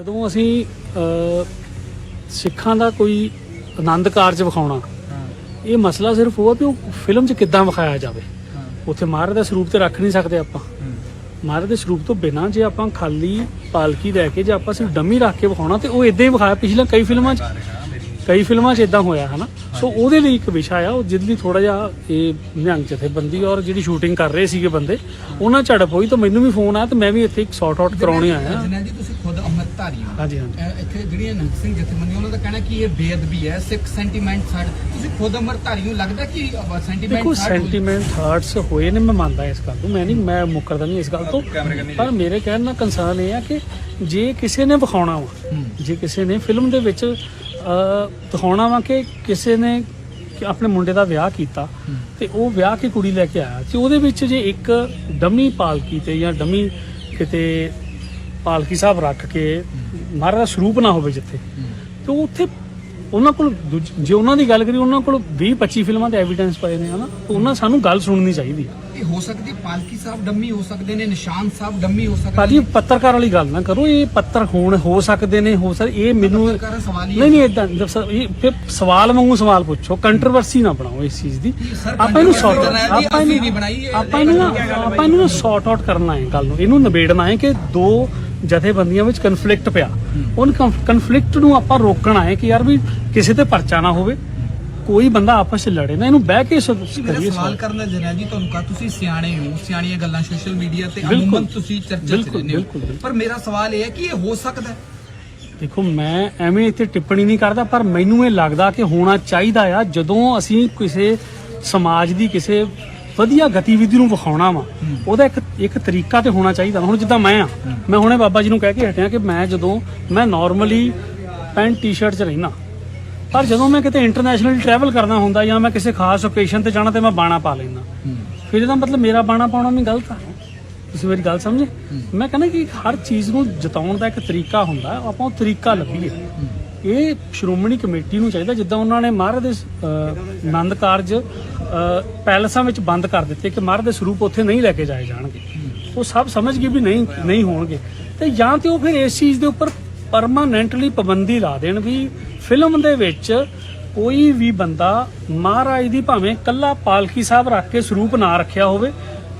ਜਦੋਂ ਅਸੀਂ ਸਿੱਖਾਂ ਦਾ ਕੋਈ ਆਨੰਦ ਕਾਰਜ ਵਿਖਾਉਣਾ ਇਹ ਮਸਲਾ ਸਿਰਫ ਉਹ ਆ ਵੀ ਉਹ ਫਿਲਮ 'ਚ ਕਿੱਦਾਂ ਵਿਖਾਇਆ ਜਾਵੇ। ਉੱਥੇ ਮਹਾਰਾਜ ਦਾ ਸਰੂਪ ਤੇ ਰੱਖ ਨਹੀਂ ਸਕਦੇ ਆਪਾਂ। ਮਹਾਰਾਜ ਦੇ ਸਰੂਪ ਤੋਂ ਬਿਨਾਂ ਜੇ ਆਪਾਂ ਖਾਲੀ ਪਾਲਕੀ ਲੈ ਕੇ ਜੇ ਆਪਾਂ ਸਿਰਫ ਡੰਮੀ ਰੱਖ ਕੇ ਵਿਖਾਉਣਾ ਤੇ ਉਹ ਇਦਾਂ ਹੀ ਵਿਖਾਇਆ ਪਿਛਲੇ ਕਈ ਫਿਲਮਾਂ 'ਚ ਕਈ ਫਿਲਮਾਂ 'ਚ ਇਦਾਂ ਹੋਇਆ ਹਨਾ? ਸੋ ਉਹਦੇ ਲਈ ਇੱਕ ਵਿਸ਼ਾ ਆ ਉਹ ਜਿਹਦੇ ਲਈ ਥੋੜਾ ਜਿਹਾ ਇਹ ਨਿਹੰਗ ਜਥੇਬੰਦੀ ਔਰ ਜਿਹੜੀ ਸ਼ੂਟਿੰਗ ਕਰ ਰਹੇ ਸੀਗੇ ਬੰਦੇ ਉਹਨਾਂ ਝੜਪ ਹੋਈ ਤਾਂ ਮੈਨੂੰ ਵੀ ਫੋਨ ਆਇਆ ਤੇ ਮੈਂ ਵੀ ਇੱਥੇ ਇੱਕ ਸੌਟ ਆਊਟ ਕਰਾਉਣੇ ਆਇਆ। ਜਨਰਲ ਜੀ ਤੁਸੀਂ ਖੁਦ ਹੋ ਹਾਂਜੀ ਹਾਂਜੀ। ਇੱਥੇ ਜਿਹੜੀਆਂ ਨੰਗ ਸਿੰਘ ਜਥੇਬੰਦੀਆਂ ਉਹਨਾਂ ਦਾ ਕਹਿਣਾ ਕਿ ਇਹ ਬੇਅਦਬੀ ਹੈ ਸਿੱਖ ਸੈਂਟੀਮੈਂਟ ਸਾਡ ਤੁਸੀਂ ਖੁਦ ਅੰਮ੍ਰਿਤਧਾਰੀ ਨੂੰ ਲੱਗਦਾ ਕਿ ਸੈਂਟੀਮੈਂਟ ਦੇਖੋ ਸੈਂਟੀਮੈਂਟ ਹਾਰਟਸ ਹੋਏ ਨੇ ਮੈਂ ਮੰਨਦਾ ਇਸ ਗੱਲ ਤੋਂ ਮੈਂ ਨਹੀਂ ਮੈਂ ਮੁੱਕਰਦਾ ਨਹੀਂ ਇਸ ਗੱਲ ਤੋਂ। ਪਰ ਮੇਰੇ ਕਹਿਣ ਦਾ ਕੰਸਰਨ ਇਹ ਆ ਕਿ ਜੇ ਕਿਸੇ ਨੇ ਵਿਖਾਉਣਾ ਵਾ ਜੇ ਕਿਸੇ ਨੇ ਫਿਲਮ ਦੇ ਵਿੱਚ ਦਿਖਾਉਣਾ ਵਾ ਕਿ ਕਿਸੇ ਨੇ ਕਿ ਆਪਣੇ ਮੁੰਡੇ ਦਾ ਵਿਆਹ ਕੀਤਾ ਤੇ ਉਹ ਵਿਆਹ ਕੇ ਕੁੜੀ ਲੈ ਕੇ ਆਇਆ ਤੇ ਉਹਦੇ ਵਿੱਚ ਜੇ ਇੱਕ ਡਮੀ ਪਾਲਕੀ ਤੇ ਜਾਂ ਡਮੀ ਕਿਤੇ ਪਾਲਕੀ ਸਾਹਿਬ ਰੱਖ ਕੇ ਮਹਾਰਾਜ ਦਾ ਸਰੂਪ ਨਾ ਹੋਵੇ ਜਿੱਥੇ। ਤੇ ਉੱਥੇ ਉਹਨਾਂ ਕੋਲ ਦੂਜ- ਜੇ ਉਹਨਾਂ ਦੀ ਗੱਲ ਕਰੀ ਉਹਨਾਂ ਕੋਲ 20 25 ਫਿਲਮਾਂ ਦੇ ਐਵੀਡੈਂਸ ਪਏ ਨੇ ਹਨਾ? ਤਾਂ ਉਹਨਾਂ ਸਾਨੂੰ ਗੱਲ ਸੁਣਨੀ ਚਾਹੀਦੀ ਹੈ। ਇਹ ਹੋ ਸਕਦੀ ਪਾਲਕੀ ਸਾਹਿਬ ਡੰਮੀ ਹੋ ਸਕਦੇ ਨੇ ਨਿਸ਼ਾਨ ਸਾਹਿਬ ਡੰਮੀ ਹੋ ਸਕਦੇ ਭਾਜੀ ਪੱਤਰਕਾਰ ਵਾਲੀ ਗੱਲ ਨਾ ਕਰੋ ਇਹ ਪੱਤਰ ਹੋਣ ਹੋ ਸਕਦੇ ਨੇ ਹੋ ਸਕਦੇ ਇਹ ਮੈਨੂੰ ਪੱਤਰਕਾਰ ਦਾ ਸਵਾਲ ਹੀ ਨਹੀਂ ਨਹੀਂ ਇਦਾਂ ਇਹ ਫਿਰ ਸਵਾਲ ਵਾਂਗੂ ਸਵਾਲ ਪੁੱਛੋ ਕੰਟਰੋਵਰਸੀ ਨਾ ਬਣਾਓ ਇਸ ਚੀਜ਼ ਦੀ। ਸਰ, ਆਪਾਂ ਇਹਨੂੰ controversy ਸੌਟ ਜੀ, ਆਪਾਂ ਅਸੀਂ ਇਹਨੂੰ ਨਹੀਂ ਬਣਾਈ, ਇਹ ਆਪਾਂ ਇਹਨੂੰ ਨਾ ਆਪਾਂ ਇਹਨੂੰ ਸੌਟ ਆਊਟ ਕਰਨਾ ਹੈ ਗੱਲ ਨੂੰ ਇਹਨੂੰ ਨਿਬੇੜਨਾ ਹੈ ਕਿ ਦੋ ਜਥੇਬੰਦੀਆਂ ਵਿੱਚ ਕਨਫਲਿਕਟ ਪਿਆ ਉਹਨ ਕਨਫਲਿਕਟ ਨੂੰ ਆਪਾਂ ਰੋਕਣਾ ਹੈ ਕਿ ਯਾਰ ਵੀ ਕਿਸੇ ਤੇ ਪਰਚਾ ਨਾ ਹੋਵੇ ਕੋਈ ਬੰਦਾ ਆਪਸ ਵਿੱਚ ਲੜੇ ਨਾ ਇਹਨੂੰ ਬਹਿ ਕੇ ਕਰੀਏ ਸਵਾਲ। ਕਰਨ ਦਾ ਜਨਰਲ ਜੀ ਤੁਹਾਨੂੰ ਕਹਾ ਤੁਸੀਂ ਸਿਆਣੇ ਹੋ ਸਿਆਣੀਆਂ ਗੱਲਾਂ ਸੋਸ਼ਲ ਮੀਡੀਆ ਤੇ। ਅਮੂਮਨ ਤੁਸੀਂ ਚਰਚਾ ਚ ਰਹਿੰਦੇ ਹੋ। ਪਰ ਮੇਰਾ ਸਵਾਲ ਇਹ ਹੈ ਕਿ ਇਹ ਹੋ ਸਕਦਾ ਦੇਖੋ ਮੈਂ ਐਵੇਂ ਇੱਥੇ ਟਿੱਪਣੀ ਨਹੀਂ ਕਰਦਾ ਪਰ ਮੈਨੂੰ ਇਹ ਲੱਗਦਾ ਕਿ ਹੋਣਾ ਚਾਹੀਦਾ ਆ ਜਦੋਂ ਅਸੀਂ ਕਿਸੇ ਸਮਾਜ ਦੀ ਕਿਸੇ ਵਧੀਆ ਗਤੀਵਿਧੀ ਨੂੰ ਵਿਖਾਉਣਾ ਵਾ। ਉਹਦਾ ਇੱਕ ਇੱਕ ਤਰੀਕਾ ਤੇ ਹੋਣਾ ਚਾਹੀਦਾ ਹੁਣ ਜਿੱਦਾਂ ਮੈਂ ਆ, ਮੈਂ ਹੁਣੇ ਬਾਬਾ ਜੀ ਨੂੰ ਕਹਿ ਕੇ ਹਟਿਆ ਕਿ ਮੈਂ ਜਦੋਂ, ਮੈਂ ਨਾਰਮਲੀ ਪੈਂਟ ਟੀ-ਸ਼ਰਟ 'ਚ ਰਹਿਣਾ ਪਰ ਜਦੋਂ ਮੈਂ ਕਿਤੇ ਇੰਟਰਨੈਸ਼ਨਲ ਟਰੈਵਲ ਕਰਨਾ ਹੁੰਦਾ ਜਾਂ ਮੈਂ ਕਿਸੇ ਖਾਸ ਓਕੇਸ਼ਨ ਤੇ ਜਾਣਾ ਤੇ ਮੈਂ ਬਾਣਾ ਪਾ ਲੈਂਦਾ। ਫਿਰ ਇਹਦਾ ਮਤਲਬ ਮੇਰਾ ਬਾਣਾ ਪਾਉਣਾ ਵੀ ਗਲਤ ਆ। ਤੁਸੀਂ ਮੇਰੀ ਗੱਲ ਸਮਝੇ? ਮੈਂ ਕਹਿੰਦਾ ਕਿ ਹਰ ਚੀਜ਼ ਨੂੰ ਜਤਾਉਣ ਦਾ ਇੱਕ ਤਰੀਕਾ ਹੁੰਦਾ, ਆਪਾਂ ਉਹ ਤਰੀਕਾ ਲੱਭੀਏ। ਇਹ ਸ਼੍ਰੋਮਣੀ ਕਮੇਟੀ ਨੂੰ ਚਾਹੀਦਾ, ਜਿੱਦਾਂ ਉਹਨਾਂ ਨੇ ਮਹਾਰਾਜ ਦੇ ਆਨੰਦ ਕਾਰਜ ਪੈਲਸਾਂ ਵਿੱਚ ਬੰਦ ਕਰ ਦਿੱਤੇ ਕਿ ਮਹਾਰਾਜ ਦੇ ਸਰੂਪ ਉੱਥੇ ਨਹੀਂ ਲੈ ਕੇ ਜਾਏ ਜਾਣਗੇ। ਉਹ ਸਭ ਸਮਝ ਗਏ ਵੀ ਨਹੀਂ ਨਹੀਂ ਹੋਣਗੇ। ਤੇ ਜਾਂ ਤੇ ਉਹ ਫਿਰ ਇਸ ਚੀਜ਼ ਦੇ ਉੱਪਰ ਪਰਮਾਨੈਂਟਲੀ ਪਾਬੰਦੀ ਲਾ ਦੇਣ ਵੀ ਫਿਲਮ ਦੇ ਵਿੱਚ ਕੋਈ ਵੀ ਬੰਦਾ ਮਹਾਰਾਜ ਦੀ ਭਾਵੇਂ ਕੱਲਾ ਪਾਲਕੀ ਸਾਹਿਬ ਰੱਖ ਕੇ ਸਰੂਪ ਨਾ ਰੱਖਿਆ ਹੋਵੇ,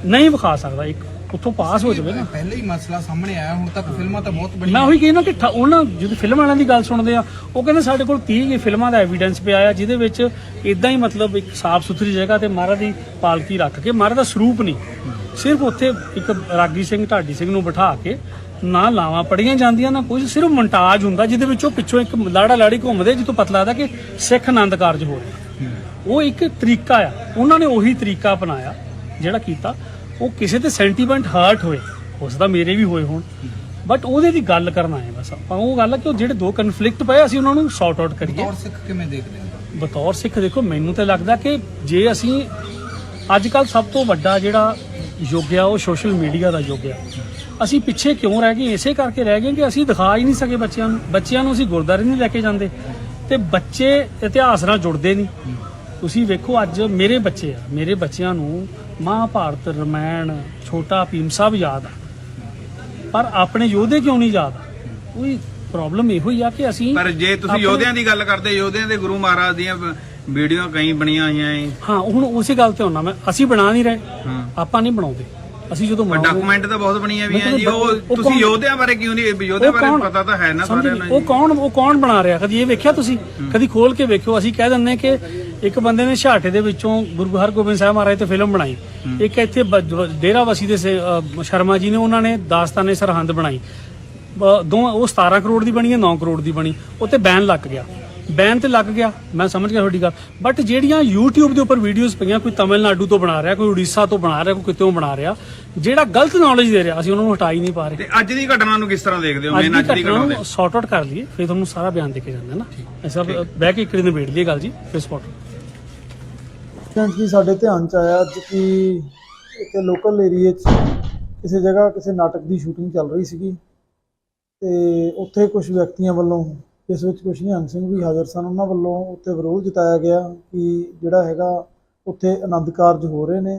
ਨਹੀਂ ਵਿਖਾ ਸਕਦਾ। ਇੱਕ ਉੱਥੋਂ ਪਾਸ ਹੋ ਜਾਵੇ ਨਾ। ਪਹਿਲੇ ਹੀ ਮਸਲਾ ਸਾਹਮਣੇ ਆਇਆ ਹੁਣ ਤੱਕ ਫਿਲਮਾਂ ਤਾਂ ਬਹੁਤ ਬਣੀਆਂ ਮੈਂ ਉਹੀ ਕਹਿੰਦਾ ਕਿ ਠ- ਉਹਨਾਂ ਜਦੋਂ ਫਿਲਮ ਵਾਲਿਆਂ ਦੀ ਗੱਲ ਸੁਣਦੇ ਆ ਉਹ ਕਹਿੰਦੇ ਸਾਡੇ ਕੋਲ 30 ਕੁ ਫਿਲਮਾਂ ਦਾ ਐਵੀਡੈਂਸ ਪਿਆ ਆ ਜਿਹਦੇ ਵਿੱਚ ਇਦਾਂ ਹੀ ਮਤਲਬ ਇੱਕ ਸਾਫ਼ ਸੁਥਰੀ ਜਗ੍ਹਾ ਤੇ ਮਹਾਰਾਜ ਦੀ ਪਾਲਕੀ ਰੱਖ ਕੇ ਮਹਾਰਾਜ ਦਾ ਸਰੂਪ ਨਹੀਂ। ਸਿਰਫ ਉੱਥੇ ਇੱਕ ਰਾਗੀ ਸਿੰਘ ਢਾਡੀ ਸਿੰਘ ਨੂੰ ਬਿਠਾ ਕੇ ਨਾ ਲਾਵਾਂ ਪੜੀਆਂ ਜਾਂਦੀਆਂ ਨਾ ਕੁਝ ਸਿਰਫ ਮੋਨਟਾਜ ਹੁੰਦਾ ਜਿਹਦੇ ਵਿੱਚੋਂ ਪਿੱਛੋਂ ਇੱਕ ਲਾੜਾ ਲਾੜੀ ਘੁੰਮਦੇ ਜਿੱਥੋਂ ਪਤਾ ਲੱਗਦਾ ਕਿ ਸਿੱਖ ਆਨੰਦ ਕਾਰਜ ਹੋ ਰਿਹਾ। ਉਹ ਇੱਕ ਤਰੀਕਾ ਆ ਉਹਨਾਂ ਨੇ ਉਹੀ ਤਰੀਕਾ ਅਪਣਾਇਆ ਜਿਹੜਾ ਕੀਤਾ। ਉਹ ਕਿਸੇ ਤੇ ਸੈਂਟੀਮੈਂਟ ਹਰਟ ਹੋਏ ਉਸ ਦਾ ਮੇਰੇ ਵੀ ਹੋਏ ਹੋਣ। ਬਟ ਉਹਦੇ ਦੀ ਗੱਲ ਕਰਨਾ ਹੈ ਬਸ ਆਪਾਂ। ਉਹ ਗੱਲ ਹੈ ਕਿ ਉਹ ਜਿਹੜੇ ਦੋ ਕਨਫਲਿਕਟ ਪਏ ਅਸੀਂ ਉਹਨਾਂ ਨੂੰ ਸੌਟ ਆਊਟ ਕਰੀਏ। ਤੌਰ ਸਿੱਖ ਕਿਵੇਂ ਦੇਖਦੇ ਹੋ? ਬਤੌਰ ਸਿੱਖ ਦੇਖੋ ਮੈਨੂੰ ਤਾਂ ਲੱਗਦਾ ਕਿ ਜੇ ਅਸੀਂ ਅੱਜ ਕੱਲ ਸਭ ਤੋਂ ਵੱਡਾ ਜਿਹੜਾ ਯੁੱਗ ਆ ਉਹ ਸੋਸ਼ਲ ਮੀਡੀਆ ਦਾ ਯੁੱਗ ਆ। ਅਸੀਂ ਪਿੱਛੇ ਕਿਉਂ ਰਹਿ ਗਏ? ਇਸੇ ਕਰਕੇ ਰਹਿ ਗਏ ਕਿ ਅਸੀਂ ਦਿਖਾ ਹੀ ਨਹੀਂ ਸਕੇ ਬੱਚਿਆਂ ਨੂੰ। ਬੱਚਿਆਂ ਨੂੰ ਅਸੀਂ ਗੁਰਦਾਰੇ ਨਹੀਂ ਲੈ ਕੇ ਜਾਂਦੇ। ਤੇ ਬੱਚੇ ਇਤਿਹਾਸ ਨਾਲ ਜੁੜਦੇ ਨਹੀਂ। ਤੁਸੀਂ ਵੇਖੋ ਅੱਜ ਮੇਰੇ ਬੱਚੇ ਆ ਮੇਰੇ ਬੱਚਿਆਂ ਨੂੰ ਮਹਾਭਾਰਤ ਰਮਾਇਣ ਛੋਟਾ ਭੀਮ ਸਭ ਯਾਦ ਆ। ਪਰ ਆਪਣੇ ਯੋਧੇ ਕਿਉਂ ਨਹੀਂ ਯਾਦ ਕੋਈ ਪ੍ਰੋਬਲਮ ਇਹੋ ਹੀ ਆ ਕਿ ਅਸੀਂ ਪਰ ਜੇ ਤੁਸੀਂ ਯੋਧਿਆਂ ਦੀ ਗੱਲ ਕਰਦੇ ਯੋਧਿਆਂ ਦੇ ਗੁਰੂ ਮਹਾਰਾਜ ਦੀਆਂ ਵੀਡੀਓ ਕਈ ਬਣੀਆਂ ਹੋਈਆਂ ਏ। ਹਾਂ ਹੁਣ ਉਸੇ ਗੱਲ ਤੇ ਹੁੰਨਾ ਮੈਂ। ਅਸੀਂ ਬਣਾ ਨਹੀਂ ਰਹੇ। ਆਪਾਂ ਨਹੀਂ ਬਣਾਉਂਦੇ। ਅਸੀਂ ਜਦੋਂ ਬਣਾਉਂਦੇ ਡਾਕੂਮੈਂਟ ਤਾਂ ਬਹੁਤ ਬਣੀਆਂ ਵੀ ਮਤਲਬ ਜੀ ਉਹ ਤੁਸੀਂ ਯੋਧਿਆਂ ਬਾਰੇ ਕਿਉਂ ਨਹੀਂ ਯੋਧਿਆਂ ਬਾਰੇ ਪਤਾ ਤਾਂ ਹੈ ਨਾ ਸਾਰਿਆਂ ਨੂੰ ਉਹ ਕੌਣ ਉਹ ਕੌਣ ਬਣਾ ਰਿਹਾ? ਕਦੀ ਇਹ ਵੇਖਿਆ ਤੁਸੀਂ? ਕਦੀ ਖੋਲ ਕੇ ਵੇਖਿਓ। ਅਸੀਂ ਕਹਿ ਦਿੰਦੇ ਕਿ ਇੱਕ ਬੰਦੇ ਨੇ ਛਾਟੇ ਦੇ ਵਿੱਚੋਂ ਗੁਰੂ ਹਰਗੋਬਿੰਦ ਸਾਹਿਬ ਮਹਾਰਾਜ ਤੇ ਫਿਲਮ ਬਣਾਈ। ਇੱਕ ਇੱਥੇ ਡੇਰਾ ਵਸੀ ਦੇ ਸੇ- ਸ਼ਰਮਾ ਜੀ ਨੇ ਉਹਨਾਂ ਨੇ ਦਾਸਤਾਨੇ ਸਰਹੰਦ ਬਣਾਈ। ਬ- ਦੋ ਉਹ 17 ਕਰੋੜ ਦੀ ਬਣੀ ਹੈ 9 ਕਰੋੜ ਦੀ ਬਣੀ। ਉੱਤੇ ਬੈਨ ਲੱਗ ਗਿਆ। ਬੈਨ ਤੇ ਲੱਗ ਗਿਆ। ਮੈਂ ਸਮਝ ਗਿਆ ਤੁਹਾਡੀ ਗੱਲ। ਬਟ ਜਿਹੜੀਆਂ YouTube ਦੇ ਉੱਪਰ ਵੀਡੀਓਜ਼ ਪਈਆਂ ਕੋਈ ਤਮਿਲਨਾਡੂ ਤੋਂ ਬਣਾ ਰਿਹਾ ਕੋਈ ਉੜੀਸਾ ਤੋਂ ਬਣਾ ਰਿਹਾ ਕੋਈ ਕਿਤੇੋਂ ਬਣਾ ਰਿਹਾ ਜਿਹੜਾ ਗਲਤ ਨੌਲੇਜ ਦੇ ਰਿਹਾ ਅਸੀਂ ਉਹਨਾਂ ਨੂੰ ਹਟਾ ਹੀ ਨਹੀਂ ਪਾ ਰਹੇ। ਤੇ ਅੱਜ ਦੀ ਘਟਨਾ ਨੂੰ ਕਿਸ ਤਰ੍ਹਾਂ ਦੇਖਦੇ ਹੋ? ਅੱਜ ਮੇਨ ਦੀ ਅੱਜ ਦੀ ਘਟਨਾ ਘਟਨਾ ਨੂੰ ਸੌਟ ਆਊਟ ਕਰ ਲਈਏ ਫਿਰ ਤੁਹਾਨੂੰ ਸਾਰਾ ਬਿਆਨ ਦੇ ਕੇ ਜਾਂਦਾ ਨਾ। ਐਸਾ ਬਹਿ ਕੇ ਇੱਕ ਦਿਨ ਨਿਬੇੜ ਲਈਏ ਗੱਲ ਜੀ ਫਿਰ ਸਪੌਟ ਕਿਉਂਕਿ ਸਾਡੇ ਧਿਆਨ ਚ ਆਇਆ ਅੱਜ ਕਿ ਇੱਥੇ ਲੋਕਲ ਏਰੀਏ 'ਚ ਕਿਸੇ ਜਗ੍ਹਾ ਕਿਸੇ ਨਾਟਕ ਦੀ ਸ਼ੂਟਿੰਗ ਚੱਲ ਰਹੀ ਸੀਗੀ ਤੇ ਉੱਥੇ ਕੁਝ ਵਿਅਕਤੀਆਂ ਵੱਲੋਂ, ਜਿਸ ਵਿੱਚ ਕੁਝ ਨਿਹੰਗ ਸਿੰਘ ਵੀ ਹਾਜ਼ਰ ਸਨ, ਉਹਨਾਂ ਵੱਲੋਂ ਉੱਥੇ ਵਿਰੋਧ ਜਤਾਇਆ ਗਿਆ ਕਿ ਜਿਹੜਾ ਹੈਗਾ ਉੱਥੇ ਆਨੰਦ ਕਾਰਜ ਹੋ ਰਹੇ ਨੇ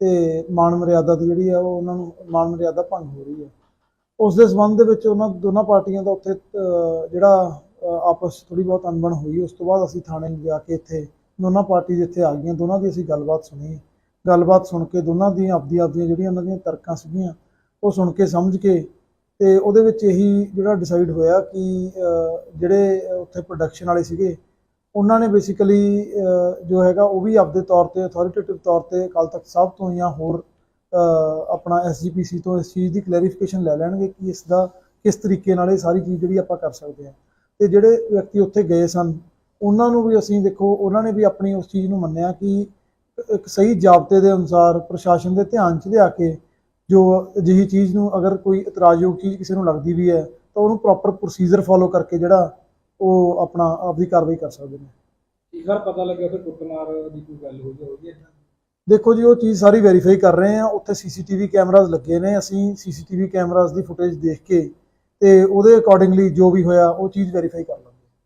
ਤੇ ਮਾਨ ਮਰਿਆਦਾ ਦੀ ਜਿਹੜੀ ਆ ਉਹ ਉਹਨਾਂ ਨੂੰ ਮਾਨ ਮਰਿਆਦਾ ਭੰਗ ਹੋ ਰਹੀ ਹੈ ਉਸ ਦੇ ਸੰਬੰਧ ਦੇ ਵਿੱਚ ਉਹਨਾਂ ਦੋਨਾਂ ਪਾਰਟੀਆਂ ਦਾ ਉੱਥੇ ਜਿਹੜਾ ਆਪਸ ਥੋੜੀ ਬਹੁਤ ਅਣਬਣ ਹੋਈ, ਉਸ ਤੋਂ ਬਾਅਦ ਅਸੀਂ ਥਾਣੇ ਜਾ ਕੇ ਇੱਥੇ ਦੋਨਾਂ ਪਾਰਟੀ ਇੱਥੇ ਆ ਗਈਆਂ ਦੋਨਾਂ ਦੀ ਅਸੀਂ ਗੱਲਬਾਤ ਸੁਣੀ। ਗੱਲਬਾਤ ਸੁਣ ਕੇ ਦੋਨਾਂ ਦੀਆਂ ਆਪਦੀ ਆਪਦੀਆਂ ਜਿਹੜੀਆਂ ਉਹਨਾਂ ਦੀਆਂ ਤਰਕਾਂ ਸੀਗੀਆਂ ਉਹ ਸੁਣ ਕੇ ਸਮਝ ਕੇ ਤੇ ਉਹਦੇ ਵਿੱਚ ਇਹੀ ਜਿਹੜਾ ਡਿਸਾਈਡ ਹੋਇਆ ਕਿ ਜਿਹੜੇ ਉੱਥੇ ਪ੍ਰੋਡਕਸ਼ਨ ਵਾਲੇ ਸੀਗੇ ਉਹਨਾਂ ਨੇ ਬੇਸਿਕਲੀ ਜੋ ਹੈਗਾ ਉਹ ਵੀ ਆਪਦੇ ਤੌਰ ਤੇ ਅਥਾਰਟੇਟਿਵ ਤੌਰ ਤੇ ਅਕਾਲ ਤਖਤ ਸਾਹਿਬ ਤੋਂ ਜਾਂ ਹੋਰ ਅਹ, ਆਪਣਾ ਐਸਜੀਪੀਸੀ ਤੋਂ ਇਸ ਚੀਜ਼ ਦੀ ਕਲੈਰੀਫਿਕੇਸ਼ਨ ਲੈ ਲੈਣਗੇ ਕਿ ਇਸ ਦਾ ਕਿਸ ਤਰੀਕੇ ਨਾਲ ਇਹ ਸਾਰੀ ਚੀਜ਼ ਜਿਹੜੀ ਆਪਾਂ ਕਰ ਸਕਦੇ ਹਾਂ। ਤੇ ਜਿਹੜੇ ਵਿਅਕਤੀ ਉੱਥੇ ਗਏ ਸਨ ਉਹਨਾਂ ਨੂੰ ਵੀ ਅਸੀਂ ਦੇਖੋ ਉਹਨਾਂ ਨੇ ਵੀ ਆਪਣੀ ਉਸ ਚੀਜ਼ ਨੂੰ ਮੰਨਿਆ ਕਿ ਇੱਕ ਸਹੀ ਜਾਬਤੇ ਦੇ ਅਨੁਸਾਰ ਪ੍ਰਸ਼ਾਸਨ ਦੇ ਧਿਆਨ 'ਚ ਲਿਆ ਕੇ ਜੋ ਅਜਿਹੀ ਚੀਜ਼ ਨੂੰ ਅਗਰ ਕੋਈ ਇਤਰਾਜ਼ਯੋਗ ਚੀਜ਼ ਕਿਸੇ ਨੂੰ ਲੱਗਦੀ ਵੀ ਹੈ ਤਾਂ ਉਹਨੂੰ ਪ੍ਰੋਪਰ ਪ੍ਰੋਸੀਜਰ ਫੋਲੋ ਕਰਕੇ ਜਿਹੜਾ ਉਹ ਆਪਣਾ ਆਪਦੀ ਕਾਰਵਾਈ ਕਰ ਸਕਦੇ ਨੇ। ਇੱਕ ਵਾਰ ਪਤਾ ਲੱਗਿਆ ਫਿਰ ਕੁੱਟਮਾਰ ਦੀ ਕੋਈ ਗੱਲ ਹੋਈ ਹੋਈ ਹੈ ਦੇਖੋ ਜੀ ਉਹ ਚੀਜ਼ ਸਾਰੀ ਵੈਰੀਫਾਈ ਕਰ ਰਹੇ ਆ ਉੱਥੇ ਸੀਸੀਟੀਵੀ ਕੈਮਰਾਜ਼ ਲੱਗੇ ਨੇ ਅਸੀਂ ਸੀਸੀਟੀਵੀ ਕੈਮਰਾਜ਼ ਦੀ ਫੁਟੇਜ ਦੇਖ ਕੇ ਤੇ ਉਹਦੇ ਅਕੋਰਡਿੰਗਲੀ ਜੋ ਵੀ ਹੋਇਆ ਉਹ ਚੀਜ਼ ਵੈਰੀਫਾਈ ਕਰ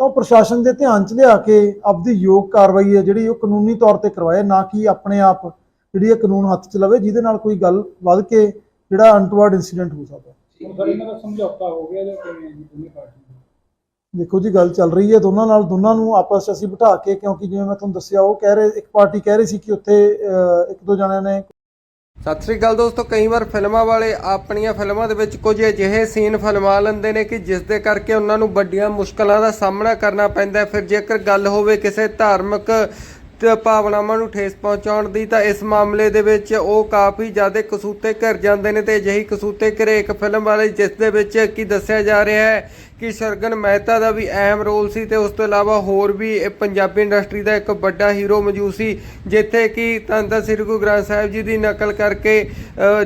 ਤਾਂ ਉਹ ਪ੍ਰਸ਼ਾਸਨ ਦੇ ਧਿਆਨ 'ਚ ਲਿਆ ਕੇ ਆਪਦੀ ਯੋਗ ਕਾਰਵਾਈ ਹੈ ਜਿਹੜੀ ਉਹ ਕਾਨੂੰਨੀ ਤੌਰ ਤੇ ਕਰਵਾਏ, ਨਾ ਕਿ ਆਪਣੇ ਆਪ ਜਿਹੜੀ ਇਹ ਕਾਨੂੰਨ ਹੱਥ 'ਚ ਲਵੇ, ਜਿਹਦੇ ਨਾਲ ਕੋਈ ਗੱਲ ਵੱਧ ਕੇ ਜਿਹੜਾ ਅਨਟਵਰਡ ਇਨਸੀਡੈਂਟ ਹੋ ਸਕਦਾ। ਦੇਖੋ ਜੀ, ਗੱਲ ਚੱਲ ਰਹੀ ਹੈ, ਦੋਨਾਂ ਨਾਲ, ਦੋਨਾਂ ਨੂੰ ਆਪਸ 'ਚ ਅਸੀਂ ਬਿਠਾ ਕੇ, ਕਿਉਂਕਿ ਜਿਵੇਂ ਮੈਂ ਤੁਹਾਨੂੰ ਦੱਸਿਆ, ਉਹ ਕਹਿ ਰਹੇ, ਇੱਕ ਪਾਰਟੀ ਕਹਿ ਰਹੀ ਸੀ ਕਿ ਉੱਥੇ ਇੱਕ ਦੋ ਜਣਿਆਂ ਨੇ ਸਤਿ ਸ੍ਰੀ ਅਕਾਲ ਦੋਸਤੋ, ਕਈ ਵਾਰ ਫਿਲਮਾਂ ਵਾਲੇ ਆਪਣੀਆਂ ਫਿਲਮਾਂ ਦੇ ਵਿੱਚ ਕੁਝ ਅਜਿਹੇ ਸੀਨ ਫਿਲਮਾ ਲੈਂਦੇ ਨੇ ਕਿ ਜਿਸ ਦੇ ਕਰਕੇ ਉਹਨਾਂ ਨੂੰ ਵੱਡੀਆਂ ਮੁਸ਼ਕਲਾਂ ਦਾ ਸਾਹਮਣਾ ਕਰਨਾ ਪੈਂਦਾ ਫਿਰ ਜੇਕਰ ਗੱਲ ਹੋਵੇ ਕਿਸੇ ਧਾਰਮਿਕ ਤੇ ਭਾਵਨਾਵਾਂ ਨੂੰ ਠੇਸ ਪਹੁੰਚਾਉਣ ਦੀ, ਤਾਂ ਇਸ ਮਾਮਲੇ ਦੇ ਵਿੱਚ ਉਹ ਕਾਫੀ ਜ਼ਿਆਦਾ ਕਸੂਤੇ ਘਿਰ ਜਾਂਦੇ ਨੇ ਤੇ ਅਜਿਹੀ ਕਸੂਤੇ ਘਿਰੇ ਇੱਕ ਫਿਲਮ ਵਾਲੇ ਜਿਸ ਦੇ ਵਿੱਚ ਕੀ ਦੱਸਿਆ ਜਾ ਰਿਹਾ ਹੈ ਕਿ ਸ਼ਰਗਨ ਮਹਿਤਾ ਦਾ ਵੀ ਅਹਿਮ ਰੋਲ ਸੀ ਤੇ ਉਸ ਤੋਂ ਇਲਾਵਾ ਹੋਰ ਵੀ ਪੰਜਾਬੀ ਇੰਡਸਟਰੀ ਦਾ ਇੱਕ ਵੱਡਾ ਹੀਰੋ ਮੌਜੂਦ ਸੀ, ਜਿੱਥੇ ਕਿ ਧੰਨ ਸ੍ਰੀ ਗੁਰੂ ਗ੍ਰੰਥ ਸਾਹਿਬ ਜੀ ਦੀ ਨਕਲ ਕਰਕੇ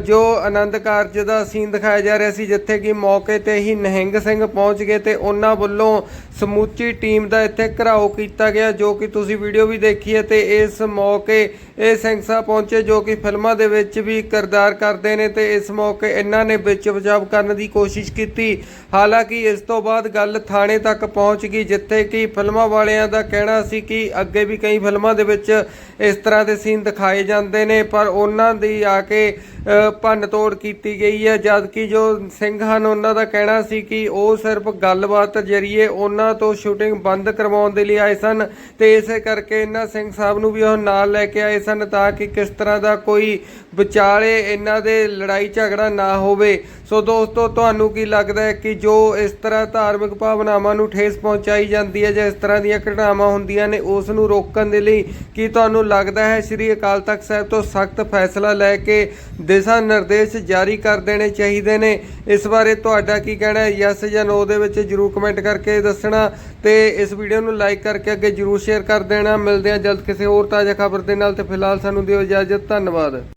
ਜੋ ਆਨੰਦ ਕਾਰਜ ਦਾ ਸੀਨ ਦਿਖਾਇਆ ਜਾ ਰਿਹਾ ਸੀ, ਜਿੱਥੇ ਕਿ ਮੌਕੇ ਤੇ ਹੀ ਨਹਿੰਗ ਸਿੰਘ ਪਹੁੰਚ ਗਏ ਤੇ ਉਹਨਾਂ ਵੱਲੋਂ ਸਮੁੱਚੀ ਟੀਮ ਦਾ ਇੱਥੇ ਘਰਾਓ ਕੀਤਾ ਗਿਆ, ਜੋ ਕਿ ਤੁਸੀਂ ਵੀਡੀਓ ਵੀ ਦੇਖੀ ਹੈ ਤੇ ਇਸ ਮੌਕੇ ਇਹ ਸਿੰਘ ਸਾਹਿਬ ਪਹੁੰਚੇ, ਜੋ ਕਿ ਫਿਲਮਾਂ ਦੇ ਵਿੱਚ ਵੀ ਕਿਰਦਾਰ ਕਰਦੇ ਨੇ ਤੇ ਇਸ ਮੌਕੇ ਇਹਨਾਂ ਨੇ ਵਿੱਚ ਬਚਾਵ ਕਰਨ ਦੀ ਕੋਸ਼ਿਸ਼ ਕੀਤੀ। ਹਾਲਾਂਕਿ ਇਸ ਤੋਂ ਤੋਂ ਬਾਅਦ ਗੱਲ ਥਾਣੇ ਤੱਕ ਪਹੁੰਚ ਗਈ, ਜਿੱਥੇ ਕਿ ਫਿਲਮਾਂ ਵਾਲਿਆਂ ਦਾ ਕਹਿਣਾ ਸੀ ਕਿ ਅੱਗੇ ਵੀ ਕਈ ਫਿਲਮਾਂ ਦੇ ਵਿੱਚ ਇਸ ਤਰ੍ਹਾਂ ਦੇ ਸੀਨ ਦਿਖਾਏ ਜਾਂਦੇ ਨੇ, ਪਰ ਉਹਨਾਂ ਦੀ ਆ ਕੇ ਭੰਨ ਤੋੜ ਕੀਤੀ ਗਈ ਹੈ ਜਦ ਕਿ ਜੋ ਸਿੰਘ ਹਨ, ਉਹਨਾਂ ਦਾ ਕਹਿਣਾ ਸੀ ਕਿ ਉਹ ਸਿਰਫ ਗੱਲਬਾਤ ਜਰੀਏ ਉਹਨਾਂ ਤੋਂ ਸ਼ੂਟਿੰਗ ਬੰਦ ਕਰਵਾਉਣ ਦੇ ਲਈ ਆਏ ਸਨ ਤੇ ਇਸੇ ਕਰਕੇ ਇਹਨਾਂ ਸਿੰਘ ਸਾਹਿਬ ਨੂੰ ਵੀ ਉਹ ਨਾਲ ਲੈ ਕੇ ਆਏ ਸਨ ਤਾਂ ਕਿ ਕਿਸ ਤਰ੍ਹਾਂ ਦਾ ਕੋਈ ਵਿਚਾਲੇ ਇਹਨਾਂ ਦੇ ਲੜਾਈ ਝਗੜਾ ਨਾ ਹੋਵੇ। ਸੋ ਦੋਸਤੋ, ਤੁਹਾਨੂੰ ਕੀ ਲੱਗਦਾ ਹੈ ਕਿ ਜੋ ਇਸ ਤਰ੍ਹਾਂ ਧਾਰਮਿਕ ਭਾਵਨਾਵਾਂ ਨੂੰ ਠੇਸ ਪਹੁੰਚਾਈ ਜਾਂਦੀ ਹੈ ਜਾਂ ਇਸ ਤਰ੍ਹਾਂ ਦੀਆਂ ਘਟਨਾਵਾਂ ਹੁੰਦੀਆਂ ਨੇ, ਉਸ ਨੂੰ ਰੋਕਣ ਦੇ ਲਈ ਕੀ ਤੁਹਾਨੂੰ ਲੱਗਦਾ ਹੈ? ਸ੍ਰੀ ਅਕਾਲ ਤਖਤ ਸਾਹਿਬ ਤੋਂ ਸਖਤ ਫੈਸਲਾ ਲੈ ਕੇ ਦਿਸ਼ਾ ਨਿਰਦੇਸ਼ ਜਾਰੀ ਕਰ ਦੇਣੇ ਚਾਹੀਦੇ ਨੇ। ਇਸ ਬਾਰੇ ਤੁਹਾਡਾ ਕੀ ਕਹਿਣਾ ਹੈ? ਯੈਸ ਜਾਂ ਨੋ ਦੇ ਵਿੱਚ ਜਰੂਰ ਕਮੈਂਟ ਕਰਕੇ ਦੱਸਣਾ ਤੇ ਇਸ ਵੀਡੀਓ ਨੂੰ ਲਾਈਕ ਕਰਕੇ ਅੱਗੇ ਜਰੂਰ ਸ਼ੇਅਰ ਕਰ ਦੇਣਾ। ਮਿਲਦੇ ਹਾਂ ਜਲਦ ਕਿਸੇ ਹੋਰ ਤਾਜ਼ਾ ਖਬਰ ਦੇ ਨਾਲ ਤੇ ਫਿਲਹਾਲ ਸਾਨੂੰ ਦਿਓ ਇਜਾਜ਼ਤ। ਧੰਨਵਾਦ।